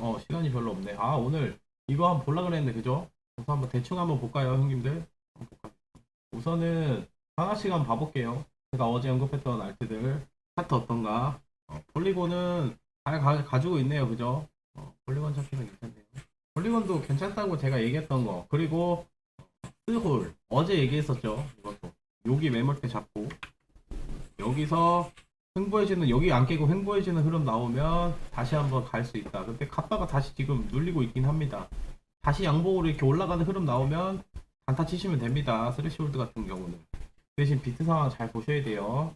어 시간이 별로 없네. 아 오늘 이거 한번 볼라 그랬는데 그죠? 그래서 한번 대충 한번 볼까요 형님들? 우선은 하나씩 한번 봐볼게요. 제가 어제 언급했던 알트들 차트 어떤가? 어, 폴리곤은 잘 가, 가지고 있네요, 그죠? 어, 폴리곤 찾기는 괜찮네요. 폴리곤도 괜찮다고 제가 얘기했던 거. 그리고 스홀 어제 얘기했었죠. 이것도 여기 매몰대 잡고 여기서 횡보해지는 여기 안 깨고 횡보해지는 흐름 나오면 다시 한번 갈 수 있다. 근데 갔다가 다시 지금 눌리고 있긴 합니다. 다시 양봉으로 이렇게 올라가는 흐름 나오면 단타 치시면 됩니다. 스레시홀드 같은 경우는 대신 비트 상황 잘 보셔야 돼요.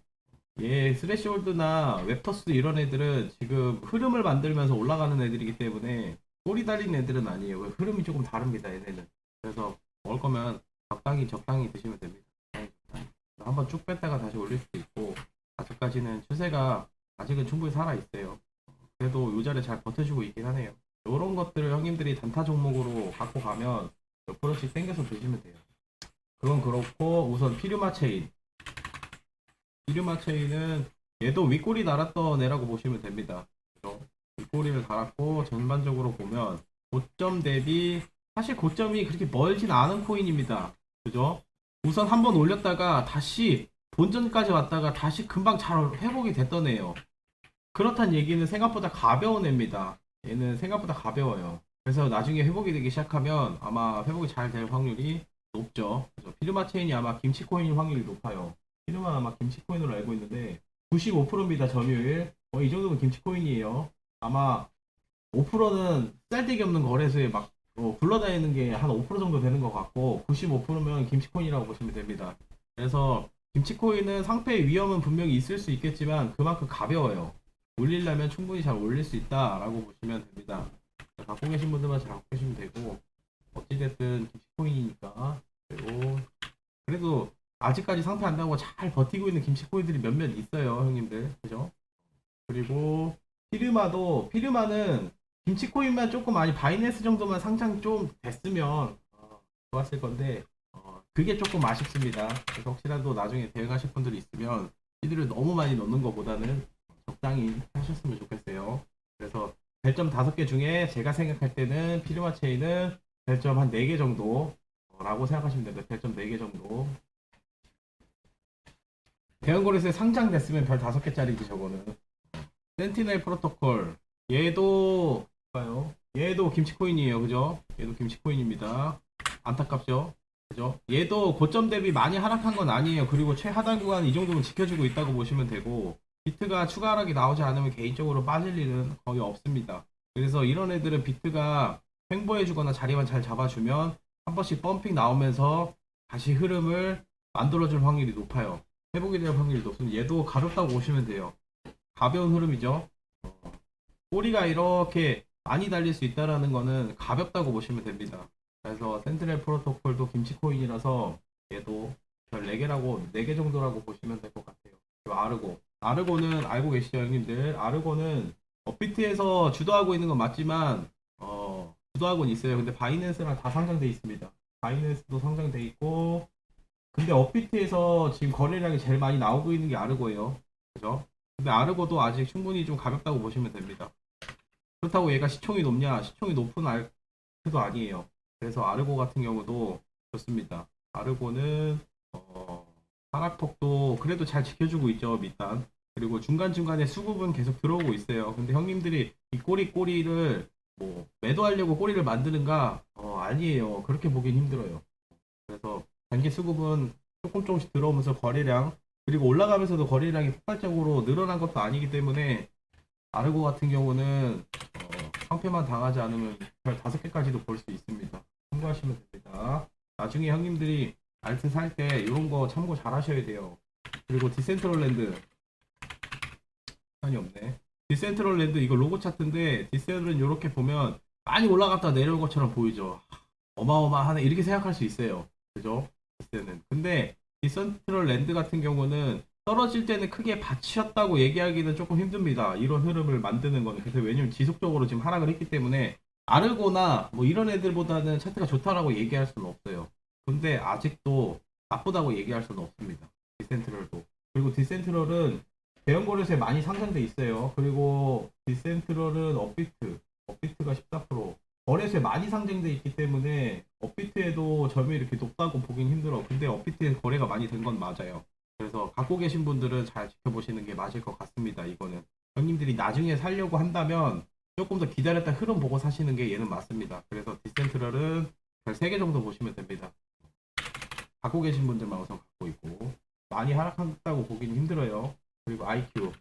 예, 스레시홀드나 웹터스 이런 애들은 지금 흐름을 만들면서 올라가는 애들이기 때문에 꼬리 달린 애들은 아니에요. 흐름이 조금 다릅니다. 얘네는. 그래서 먹을 거면 적당히 적당히 드시면 됩니다. 적당히. 한번 쭉 뺐다가 다시 올릴 수도 있고 아직까지는 추세가 아직은 충분히 살아 있어요. 그래도 요 자리 잘 버텨주고 있긴 하네요. 이런 것들을 형님들이 단타 종목으로 갖고 가면 몇 프로씩 땡겨서 드시면 돼요. 그건 그렇고 우선 피르마 체인. 피르마 체인은 얘도 윗꼬리 달았던 애라고 보시면 됩니다. 윗꼬리를 달았고 전반적으로 보면 고점 대비 사실 고점이 그렇게 멀진 않은 코인입니다. 그죠? 우선 한번 올렸다가 다시 본전까지 왔다가 다시 금방 잘 회복이 애예요. 그렇단 얘기는 생각보다 가벼운 애입니다. 얘는 생각보다 가벼워요. 그래서 나중에 회복이 되기 시작하면 아마 회복이 잘 될 확률이 높죠. 피르마 체인이 아마 김치 코인일 확률이 높아요. 피르마 아마 김치 코인으로 알고 있는데 95%입니다 점유율. 어, 이 정도면 김치 코인이에요. 아마 5%는 쌀데기 없는 거래소에 막 어, 굴러다니는 게 한 5% 정도 되는 것 같고 95%면 김치 코인이라고 보시면 됩니다. 그래서 김치코인은 상패의 위험은 분명히 있을 수 있겠지만 그만큼 가벼워요. 올리려면 충분히 잘 올릴 수 있다라고 보시면 됩니다. 갖고 계신 분들만 잘 갖고 계시면 되고 어찌됐든 김치코인이니까 그리고 그래도 아직까지 상패 안 나고 잘 버티고 있는 김치코인들이 몇몇 있어요 형님들 그죠? 그리고 피르마도 피르마는 김치코인만 조금 많이 바이낸스 정도만 상장 좀 됐으면 어, 좋았을 건데 어, 그게 조금 아쉽습니다. 그래서 혹시라도 나중에 대응하실 분들이 있으면 시드를 너무 많이 넣는 것보다는 적당히 하셨으면 좋겠어요. 그래서 별점 5개 중에 제가 생각할 때는 피르마 체인은 별점 한 4개 정도 어, 라고 생각하시면 됩니다. 별점 4개 정도. 대형거래소에 상장됐으면 별 5개짜리지 저거는. 센티넬 프로토콜 얘도 봐요. 얘도 김치코인이에요. 그죠? 얘도 김치코인입니다. 안타깝죠? 그죠? 얘도 고점 대비 많이 하락한 건 아니에요. 그리고 최하단 구간 이 정도면 지켜주고 있다고 보시면 되고 비트가 추가 하락이 나오지 않으면 개인적으로 빠질 일은 거의 없습니다. 그래서 이런 애들은 비트가 횡보해주거나 자리만 잘 잡아주면 한 번씩 펌핑 나오면서 다시 흐름을 만들어줄 확률이 높아요. 회복이 될 확률이 높습니다. 얘도 가볍다고 보시면 돼요. 가벼운 흐름이죠. 어, 꼬리가 이렇게 많이 달릴 수 있다라는 거는 가볍다고 보시면 됩니다. 그래서 센트럴 프로토콜도 김치 코인이라서 얘도 별 4개라고 4개 정도라고 보시면 될 것 같아요. 그리고 아르고 아르고는 알고 계시죠 형님들 아르고는 업비트에서 주도하고 있는 건 맞지만 어 주도하고는 있어요. 근데 바이낸스랑 다 상장돼 있습니다. 바이낸스도 상장돼 있고 근데 업비트에서 지금 거래량이 제일 많이 나오고 있는 게 아르고예요. 그죠? 근데 아르고도 아직 충분히 좀 가볍다고 보시면 됩니다. 그렇다고 얘가 시총이 높냐? 시총이 높은 알트도 아니에요. 그래서 아르고 같은 경우도 좋습니다. 아르고는 어, 하락폭도 그래도 잘 지켜주고 있죠 밑단. 그리고 중간중간에 수급은 계속 들어오고 있어요. 근데 형님들이 이 꼬리 꼬리를 뭐 매도하려고 꼬리를 만드는가? 어, 아니에요. 그렇게 보긴 힘들어요. 그래서 단기 수급은 조금 조금씩 들어오면서 거래량 그리고 올라가면서도 거래량이 폭발적으로 늘어난 것도 아니기 때문에 아르고 같은 경우는 어, 상패만 당하지 않으면 별 다섯 개까지도 볼 수 있습니다. 참고하시면 됩니다. 나중에 형님들이 알트 살 때 이런 거 참고 잘 하셔야 돼요. 그리고 디센트럴랜드 시간이 없네. 디센트럴랜드 이거 로고 차트인데 디센트는 이렇게 보면 많이 올라갔다 내려온 것처럼 보이죠. 어마어마하네 이렇게 생각할 수 있어요. 그죠? 디센은. 근데 디센트럴랜드 같은 경우는 떨어질 때는 크게 받치였다고 얘기하기는 조금 힘듭니다. 이런 흐름을 만드는 거는. 그래서 왜냐면 지속적으로 지금 하락을 했기 때문에 아르고나 뭐 이런 애들보다는 차트가 좋다라고 얘기할 수는 없어요. 근데 아직도 나쁘다고 얘기할 수는 없습니다. 디센트럴도. 그리고 디센트럴은 대형 거래소에 많이 상장돼 있어요. 그리고 디센트럴은 업비트, 업비트 업비트가 14%. 거래소에 많이 상장돼 있기 때문에 업비트에도 점이 이렇게 높다고 보긴 힘들어. 근데 업비트에 거래가 많이 된 건 맞아요. 그래서 갖고 계신 분들은 잘 지켜보시는 게 맞을 것 같습니다. 이거는 형님들이 나중에 살려고 한다면 조금 더 기다렸다 흐름 보고 사시는 게 얘는 맞습니다. 그래서 디센트럴은 별 3개 정도 보시면 됩니다. 갖고 계신 분들만 우선 갖고 있고 많이 하락한다고 보기는 힘들어요. 그리고 IQ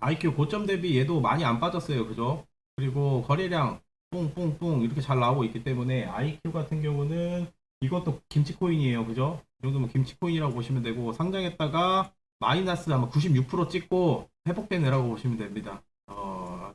IQ 고점 대비 얘도 많이 안 빠졌어요. 그죠? 그리고 거래량 뿡뿡뿡 이렇게 잘 나오고 있기 때문에 IQ 같은 경우는 이것도 김치 코인이에요. 그죠? 이 정도면 김치 코인이라고 보시면 되고 상장했다가 마이너스 아마 96% 찍고 회복된 애라고 보시면 됩니다.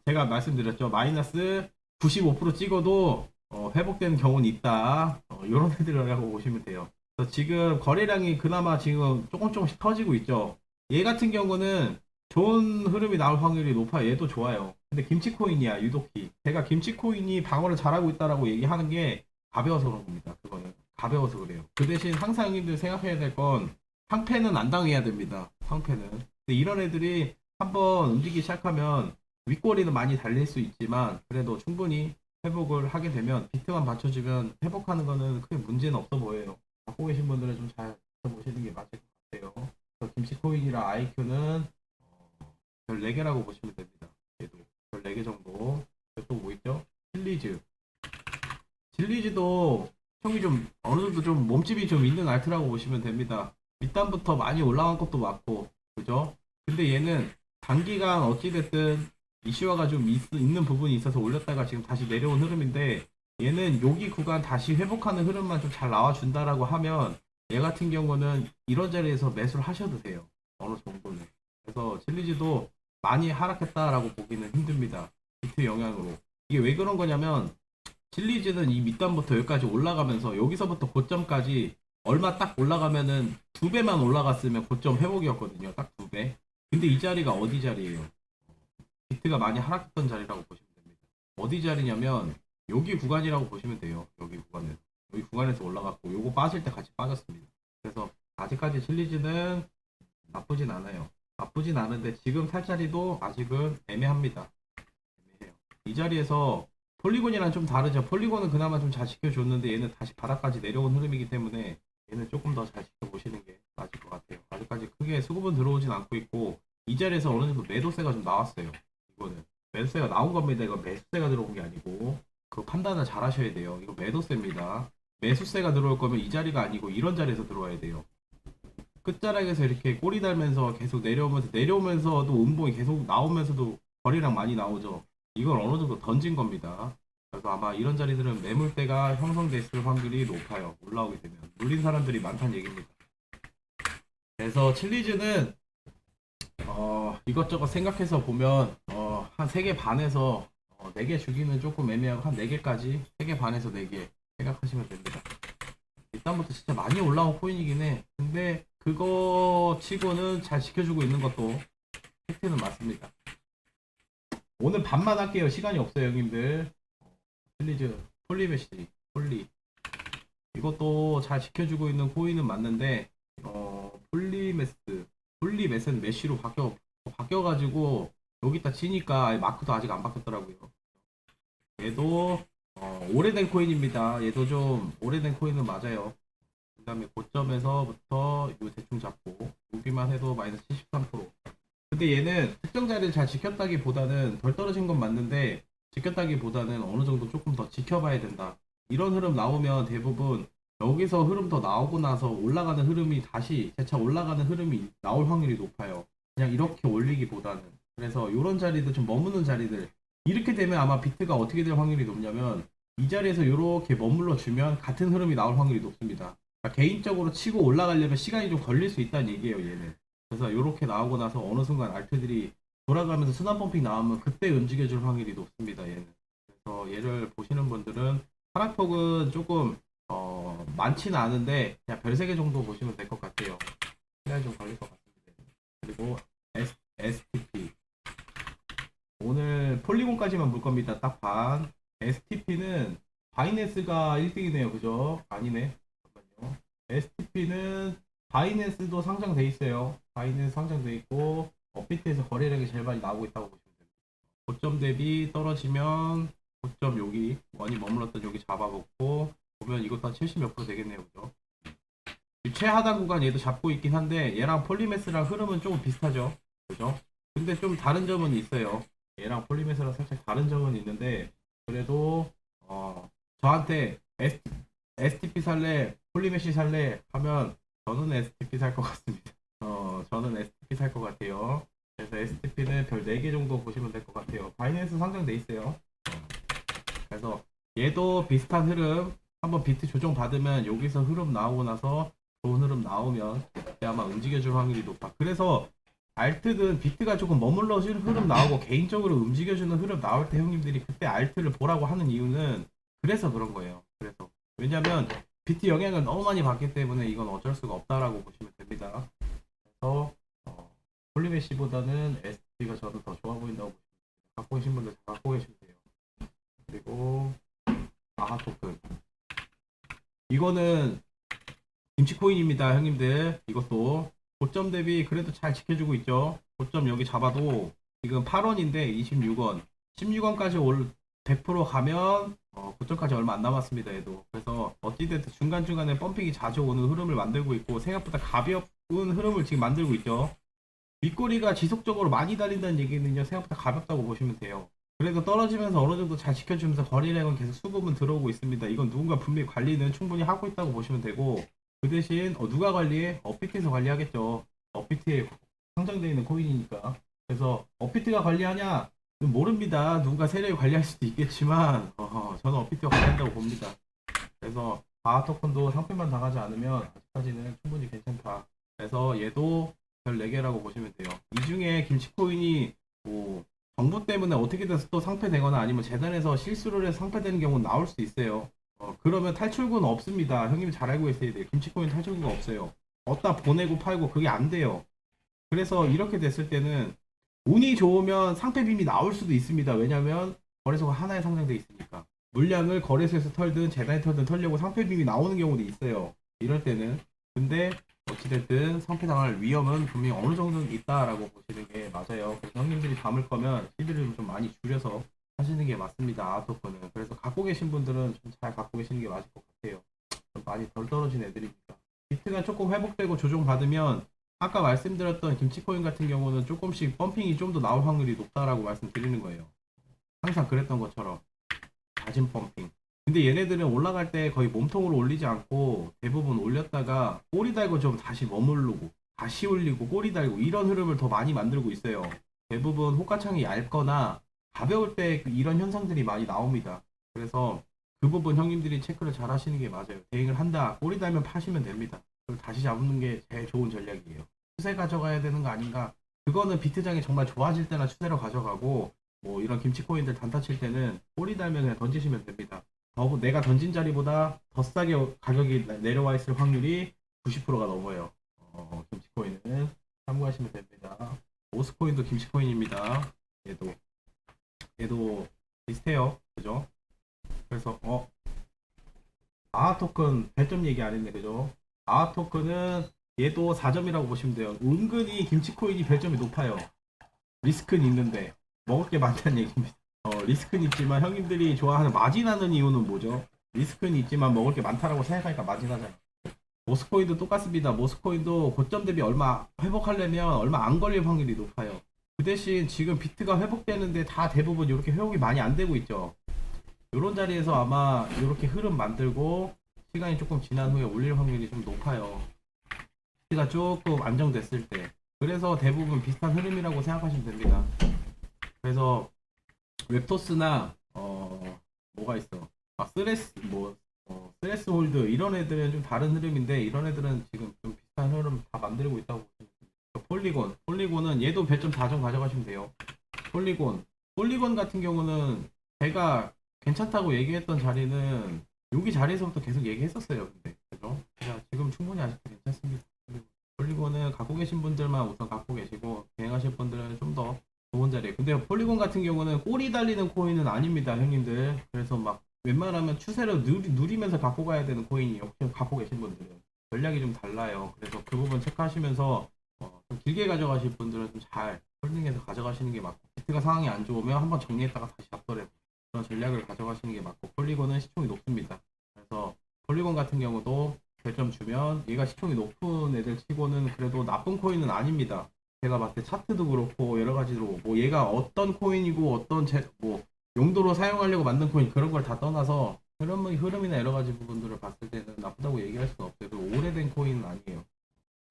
어, 제가 말씀드렸죠. 마이너스 95% 찍어도 어, 회복되는 경우는 있다. 어, 이런 애들이라고 보시면 돼요. 지금 거래량이 그나마 지금 조금 조금씩 터지고 있죠. 얘 같은 경우는 좋은 흐름이 나올 확률이 높아요. 얘도 좋아요. 근데 김치코인이야, 유독히. 제가 김치코인이 방어를 잘하고 있다라고 얘기하는 게 가벼워서 그런 겁니다. 그거는. 가벼워서 그래요. 그 대신 항상 형님들 생각해야 될 건 상패는 안 당해야 됩니다. 상패는. 근데 이런 애들이 한번 움직이기 시작하면 윗꼬리는 많이 달릴 수 있지만 그래도 충분히 회복을 하게 되면 비트만 받쳐주면 회복하는 거는 크게 문제는 없어 보여요. 갖고 계신 분들은 좀 잘 보시는 게 맞을 것 같아요. 김치코인이랑 IQ는 별 4개라고 보시면 됩니다. 얘도 별 4개 정도. 또 뭐 있죠? 칠리즈. 칠리즈도 형이 좀 어느 정도 좀 몸집이 좀 있는 알트라고 보시면 됩니다. 밑단부터 많이 올라간 것도 맞고, 그죠? 근데 얘는 단기간 어찌됐든 이슈화가 좀 있, 있는 부분이 있어서 올렸다가 지금 다시 내려온 흐름인데 얘는 여기 구간 다시 회복하는 흐름만 좀 잘 나와준다라고 하면 얘 같은 경우는 이런 자리에서 매수를 하셔도 돼요. 어느 정도는. 그래서 칠리즈도 많이 하락했다라고 보기는 힘듭니다. 비트 영향으로. 이게 왜 그런 거냐면 칠리즈는 이 밑단부터 여기까지 올라가면서 여기서부터 고점까지 얼마 딱 올라가면은 두 배만 올라갔으면 고점 회복이었거든요. 딱 두 배. 근데 이 자리가 어디 자리예요? 비트가 많이 하락했던 자리라고 보시면 됩니다. 어디 자리냐면 여기 구간이라고 보시면 돼요. 여기 구간은. 여기 구간에서 올라갔고 요거 빠질 때 같이 빠졌습니다. 그래서 아직까지 칠리즈는 나쁘진 않아요. 나쁘진 않은데 지금 살 자리도 아직은 애매합니다. 애매해요. 이 자리에서 폴리곤이랑 좀 다르죠. 폴리곤은 그나마 좀 잘 지켜줬는데 얘는 다시 바닥까지 내려온 흐름이기 때문에 얘는 조금 더 잘 지켜보시는 게 맞을 것 같아요. 아직까지 크게 수급은 들어오진 않고 있고 이 자리에서 어느 정도 매도세가 좀 나왔어요. 이거는 매도세가 나온 겁니다. 이거 매수세가 들어온 게 아니고 그 판단을 잘 하셔야 돼요. 이거 매도세입니다. 매수세가 들어올 거면 이 자리가 아니고 이런 자리에서 들어와야 돼요. 끝자락에서 이렇게 꼬리 달면서 계속 내려오면서 내려오면서도 음봉이 계속 나오면서도 거리랑 많이 나오죠. 이걸 어느 정도 던진 겁니다. 그래서 아마 이런 자리들은 매물대가 형성됐을 확률이 높아요. 올라오게 되면 물린 사람들이 많다는 얘기입니다. 그래서 칠리즈는 어, 이것저것 생각해서 보면 어, 한 3개 반에서 어, 4개 주기는 조금 애매하고 한 4개까지 3개 반에서 4개 생각하시면 됩니다. 일단부터 진짜 많이 올라온 코인이긴 해. 근데 그거 치고는 잘 지켜주고 있는 것도 팩트는 맞습니다. 오늘 반만 할게요. 시간이 없어요, 형님들. 플리즈, 폴리 메시, 폴리. 이것도 잘 지켜주고 있는 코인은 맞는데, 어, 폴리 메스, 폴리메스는 메시로 바뀌어, 바뀌어가지고, 여기다 치니까 마크도 아직 안 바뀌었더라고요. 얘도, 어, 오래된 코인입니다. 얘도 좀 오래된 코인은 맞아요. 그 다음에 고점에서부터 요 대충 잡고, 여기만 해도 마이너스 73%. 근데 얘는 특정 자리를 잘 지켰다기보다는 덜 떨어진 건 맞는데 지켰다기보다는 어느 정도 조금 더 지켜봐야 된다. 이런 흐름 나오면 대부분 여기서 흐름 더 나오고 나서 올라가는 흐름이 다시 재차 올라가는 흐름이 나올 확률이 높아요. 그냥 이렇게 올리기보다는. 그래서 이런 자리들 좀 머무는 자리들 이렇게 되면 아마 비트가 어떻게 될 확률이 높냐면 이 자리에서 이렇게 머물러 주면 같은 흐름이 나올 확률이 높습니다. 그러니까 개인적으로 치고 올라가려면 시간이 좀 걸릴 수 있다는 얘기예요, 얘는. 그래서 이렇게 나오고 나서 어느 순간 알트들이 돌아가면서 순환 펌핑 나오면 그때 움직여줄 확률이 높습니다. 얘는. 그래서 얘를 보시는 분들은 하락폭은 조금 어, 많지는 않은데 그냥 별 3개 정도 보시면 될 것 같아요. 시간이 좀 걸릴 것 같습니다. 그리고 S, 오늘 폴리곤까지만 볼 겁니다. 딱 반. STP는 바이낸스가 1등이네요. 그죠? 아니네. 잠깐만요. STP는 바이낸스도 상장돼 있어요. 바이낸스 상장돼 있고 업비트에서 거래량이 제일 많이 나오고 있다고 보시면 됩니다. 고점 대비 떨어지면 고점 여기 원이 머물렀던 여기 잡아먹고 보면 이것도 한 70몇 프로 되겠네요 그죠 이 최하단 구간 얘도 잡고 있긴 한데 얘랑 폴리메스랑 흐름은 조금 비슷하죠 그죠 근데 좀 다른 점은 있어요 얘랑 폴리메스랑 살짝 다른 점은 있는데 그래도 어 저한테 S, STP 살래 폴리메시 살래 하면 저는 STP 살 것 같습니다 어 저는 STP 살 것 같아요 그래서 STP는 별 4개 정도 보시면 될 것 같아요. 바이낸스 상장돼 있어요. 그래서 얘도 비슷한 흐름 한번 비트 조정 받으면 여기서 흐름 나오고 나서 좋은 흐름 나오면 아마 움직여줄 확률이 높아. 그래서 알트든 비트가 조금 머물러진 흐름 나오고 개인적으로 움직여주는 흐름 나올 때 형님들이 그때 알트를 보라고 하는 이유는 그래서 그런 거예요. 그래서 왜냐면 비트 영향을 너무 많이 받기 때문에 이건 어쩔 수가 없다라고 보시면 됩니다. 그래서 어, 폴리메시보다는 ST가 저는 더 좋아 보인다고 보시면 돼요. 갖고 계신 분들 다 갖고 계시면 돼요. 그리고 아하 토큰 이거는 김치코인입니다 형님들 이것도 고점 대비 그래도 잘 지켜주고 있죠. 고점 여기 잡아도 지금 8원인데 26원. 16원까지 올 100% 가면 어, 고점까지 얼마 안 남았습니다 얘도. 그래서 어찌됐든 중간중간에 펌핑이 자주 오는 흐름을 만들고 있고 생각보다 가벼운 흐름을 지금 만들고 있죠. 윗꼬리가 지속적으로 많이 달린다는 얘기는요 생각보다 가볍다고 보시면 돼요. 그래도 떨어지면서 어느 정도 잘 지켜주면서 거리량은 계속 수급은 들어오고 있습니다. 이건 누군가 분명히 관리는 충분히 하고 있다고 보시면 되고 그 대신 어, 누가 관리해? 업비트에서 관리하겠죠 업비트에 상장되어 있는 코인이니까 그래서 업비트가 관리하냐? 모릅니다 누군가 세력이 관리할 수도 있겠지만 어, 저는 업비트가 관리한다고 봅니다 그래서 바하 토큰도 상패만 당하지 않으면 아직까지는 충분히 괜찮다 그래서 얘도 별 4개라고 보시면 돼요. 이 중에 김치코인이 뭐 정부 때문에 어떻게든 또 상패되거나 아니면 재단에서 실수를 해서 상패되는 경우는 나올 수 있어요. 어, 그러면 탈출구는 없습니다. 형님이 잘 알고 있어야 돼요. 김치코인 탈출구가 없어요. 어디다 보내고 팔고 그게 안 돼요. 그래서 이렇게 됐을 때는 운이 좋으면 상패 빔이 나올 수도 있습니다. 왜냐면 거래소가 하나에 상장돼 있으니까. 물량을 거래소에서 털든 재단에 털든 털려고 상패 빔이 나오는 경우도 있어요. 이럴 때는. 근데 어찌됐든 상패당할 위험은 분명히 어느 정도는 있다라고 보시는 게 맞아요. 그래서 형님들이 담을 거면 시비를 좀 많이 줄여서 하시는 게 맞습니다. 아토코는. 그래서 갖고 계신 분들은 좀 잘 갖고 계시는 게 맞을 것 같아요. 좀 많이 덜 떨어진 애들이니까. 비트가 조금 회복되고 조정받으면 아까 말씀드렸던 김치코인 같은 경우는 조금씩 펌핑이 좀 더 나올 확률이 높다라고 말씀드리는 거예요. 항상 그랬던 것처럼 낮은 펌핑. 근데 얘네들은 올라갈 때 거의 몸통으로 올리지 않고 대부분 올렸다가 꼬리 달고 좀 다시 머무르고 다시 올리고 꼬리 달고 이런 흐름을 더 많이 만들고 있어요. 대부분 호가창이 얇거나 가벼울 때그 이런 현상들이 많이 나옵니다. 그래서 그 부분 형님들이 체크를 잘 하시는 게 맞아요. 대응을 한다. 꼬리 달면 파시면 됩니다. 그걸 다시 잡는 게 제일 좋은 전략이에요. 추세 가져가야 되는 거 아닌가? 그거는 비트장이 정말 좋아질 때나 추세로 가져가고 뭐 이런 김치 코인들 단타 칠 때는 꼬리 달면 그냥 던지시면 됩니다. 더 내가 던진 자리보다 더 싸게 가격이 내려와 있을 확률이 90%가 넘어요. 어, 김치 코인은 참고하시면 됩니다. 오스 코인도 김치 코인입니다. 얘도 얘도 비슷해요. 그죠? 그래서 어 아하 토큰 별점 얘기 안 했네. 그죠? 아하 토큰은 얘도 4점이라고 보시면 돼요. 은근히 김치코인이 별점이 높아요. 리스크는 있는데 먹을 게 많다는 얘기입니다. 어, 리스크는 있지만 형님들이 좋아하는 마진하는 이유는 뭐죠? 리스크는 있지만 먹을 게 많다라고 생각하니까 마진하잖아. 모스코인도 똑같습니다. 모스코인도 고점 대비 얼마 회복하려면 얼마 안 걸릴 확률이 높아요. 그 대신 지금 비트가 회복되는데 다 대부분 이렇게 회복이 많이 안 되고 있죠. 이런 자리에서 아마 이렇게 흐름 만들고 시간이 조금 지난 후에 올릴 확률이 좀 높아요. 비트가 조금 안정됐을 때. 그래서 대부분 비슷한 흐름이라고 생각하시면 됩니다. 그래서 웹토스나 어 뭐가 있어 아 스레스 뭐 어, 스레스 홀드 이런 애들은 좀 다른 흐름인데 이런 애들은 지금 좀 비슷한 흐름 다 만들고 있다고 보시면. 폴리곤 폴리곤은 얘도 배점 4점 가져가시면 돼요 폴리곤 폴리곤 같은 경우는 제가 괜찮다고 얘기했던 자리는 여기 자리에서부터 계속 얘기했었어요 근데 그죠? 지금 충분히 아직도 괜찮습니다 폴리곤은 갖고 계신 분들만 우선 갖고 계시고 비행하실 분들은 좀 더 좋은 자리에. 근데 폴리곤 같은 경우는 꼬리 달리는 코인은 아닙니다, 형님들. 그래서 막 웬만하면 추세를 누리, 누리면서 갖고 가야 되는 코인이 혹시 갖고 계신 분들은 전략이 좀 달라요. 그래서 그 부분 체크하시면서 어, 좀 길게 가져가실 분들은 좀 잘 홀딩해서 가져가시는 게 맞고 비트가 상황이 안 좋으면 한번 정리했다가 다시 잡더라도 그런 전략을 가져가시는 게 맞고 폴리곤은 시총이 높습니다. 그래서 폴리곤 같은 경우도 별점 주면 얘가 시총이 높은 애들 치고는 그래도 나쁜 코인은 아닙니다. 제가 봤을 때 차트도 그렇고 여러 가지로 뭐 얘가 어떤 코인이고 어떤 제, 뭐 용도로 사용하려고 만든 코인 그런 걸 다 떠나서 흐름, 흐름이나 여러 가지 부분들을 봤을 때는 나쁘다고 얘기할 수는 없어요. 오래된 코인은 아니에요.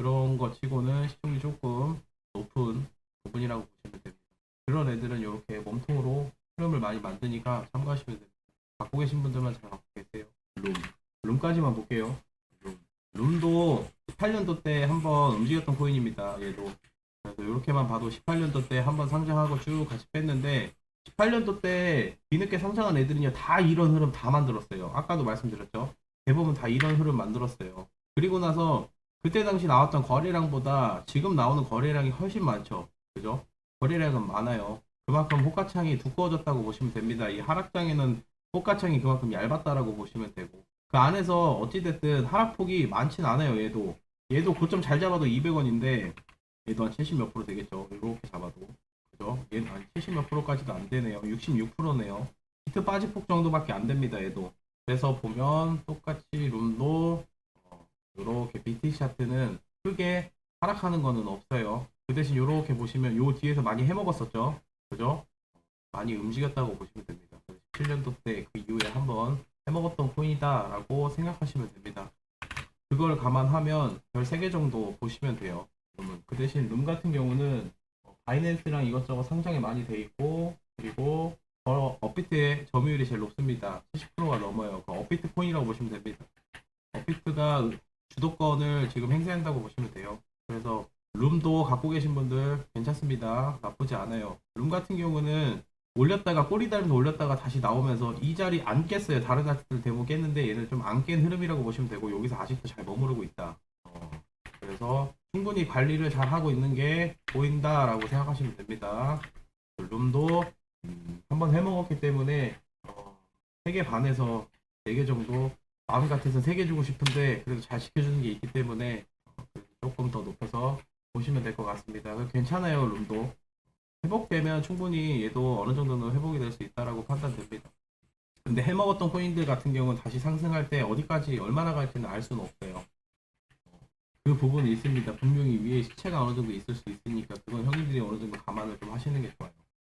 그런 거 치고는 시총이 조금 높은 부분이라고 보시면 됩니다. 그런 애들은 이렇게 몸통으로 흐름을 많이 만드니까 참고하시면 됩니다. 갖고 계신 분들만 잘 갖고 계세요. 룸. 룸까지만 볼게요. 룸. 룸도 18년도 때 한번 움직였던 코인입니다. 얘도. 그래서 이렇게만 봐도 18년도 때 한번 상장하고 쭉 같이 뺐는데 18년도 때 뒤늦게 상장한 애들은요 다 이런 흐름 다 만들었어요. 아까도 말씀드렸죠. 대부분 다 이런 흐름 만들었어요. 그리고 나서 그때 당시 나왔던 거래량보다 지금 나오는 거래량이 훨씬 많죠. 그죠? 거래량은 많아요. 그만큼 호가창이 두꺼워졌다고 보시면 됩니다. 이 하락장에는 호가창이 그만큼 얇았다라고 보시면 되고 그 안에서 어찌됐든 하락폭이 많진 않아요. 얘도 얘도 고점 잘 잡아도 200원인데 얘도 한 70 몇 프로 되겠죠. 이렇게 잡아도 그죠? 얘는 한 70 몇 프로까지도 안 되네요. 66%네요. 히트 빠지폭 정도밖에 안 됩니다. 얘도 그래서 보면 똑같이 룸도 어, 이렇게 BT 차트는 크게 하락하는 거는 없어요. 그 대신 이렇게 보시면 요 뒤에서 많이 해먹었었죠. 그죠? 많이 움직였다고 보시면 됩니다. 17년도 때 그 이후에 한번 해먹었던 코인이다라고 생각하시면 됩니다. 그걸 감안하면 별 3개 정도 보시면 돼요. 그러면 그 대신 룸 같은 경우는 어, 바이낸스랑 이것저것 상장이 많이 돼 있고 그리고 어, 업비트의 점유율이 제일 높습니다. 70%가 넘어요. 그 업비트 코인이라고 보시면 됩니다. 업비트가 주도권을 지금 행사한다고 보시면 돼요. 그래서 룸도 갖고 계신 분들 괜찮습니다. 나쁘지 않아요. 룸 같은 경우는 올렸다가 꼬리 달면서 올렸다가 다시 나오면서 이 자리 안 깼어요. 다른 아트들 대부분 깼는데 얘는 좀 안 깬 흐름이라고 보시면 되고 여기서 아직도 잘 머무르고 있다. 어, 그래서 충분히 관리를 잘 하고 있는 게 보인다라고 생각하시면 됩니다. 룸도 음, 한번 해먹었기 때문에 어, 3개 반에서 4개 정도 마음 같아서 3개 주고 싶은데 그래도 잘 지켜주는 게 있기 때문에 조금 더 높여서 보시면 될 것 같습니다. 괜찮아요, 룸도. 회복되면 충분히 얘도 어느 정도는 회복이 될 수 있다라고 판단됩니다. 근데 해먹었던 코인들 같은 경우는 다시 상승할 때 어디까지 얼마나 갈지는 알 수는 없어요. 그 부분이 있습니다. 분명히 위에 시체가 어느 정도 있을 수 있으니까 그건 형님들이 어느 정도 감안을 좀 하시는 게 좋아요.